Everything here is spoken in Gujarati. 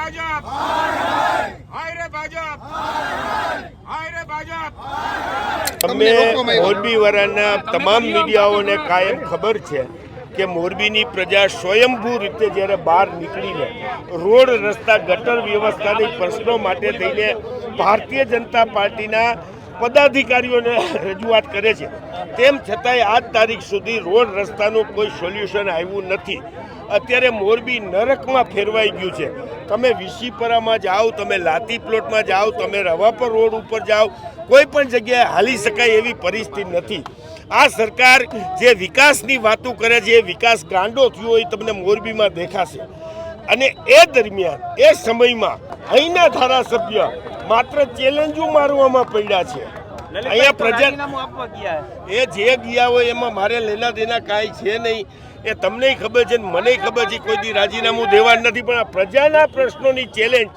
ભાજપ. હાય રે ભાજપ. હાય રે ભાજપ. અમે મોરબી વરાના તમામ મીડિયાઓને કાયમ ખબર છે કે મોરબીની પ્રજા સ્વયંભૂ રીતે જ્યારે બહાર નીકળીને રોડ રસ્તા ગટર વ્યવસ્થાની પ્રશ્નો માટે થઈને ભારતીય જનતા પાર્ટીના પદાધિકારીઓને રજૂઆત કરે છે. તેમ છતાંય આજ તારીખ સુધી રોડ રસ્તાનું કોઈ સોલ્યુશન આવ્યું નથી. અત્યારે મોરબી નરકમાં ફેરવાઈ ગયું છે. તમે વિસીપરામાં જાઓ, તમે લાતી પ્લોટમાં જાઓ, તમે રવાપર રોડ ઉપર જાઓ, કોઈ પણ જગ્યાએ હાલી શકાય એવી પરિસ્થિતિ નથી. આ સરકાર જે વિકાસની વાતો કરે છે, એ વિકાસ ગાંડો થયો હોય તમને મોરબીમાં દેખાશે. અને એ દરમિયાન, એ સમયમાં અહીંના ધારાસભ્ય માત્ર ચેલેન્જો મારવામાં પડ્યા છે. અહીંયા પ્રજા એ જે ગયા હોય એમાં મારે લેના દેના કાંઈ છે નહીં. એ તમને ખબર છે મને ખબર છે કોઈ દી રાજીનામું દેવા નથી. પણ આ પ્રજાના પ્રશ્નોની ચેલેન્જ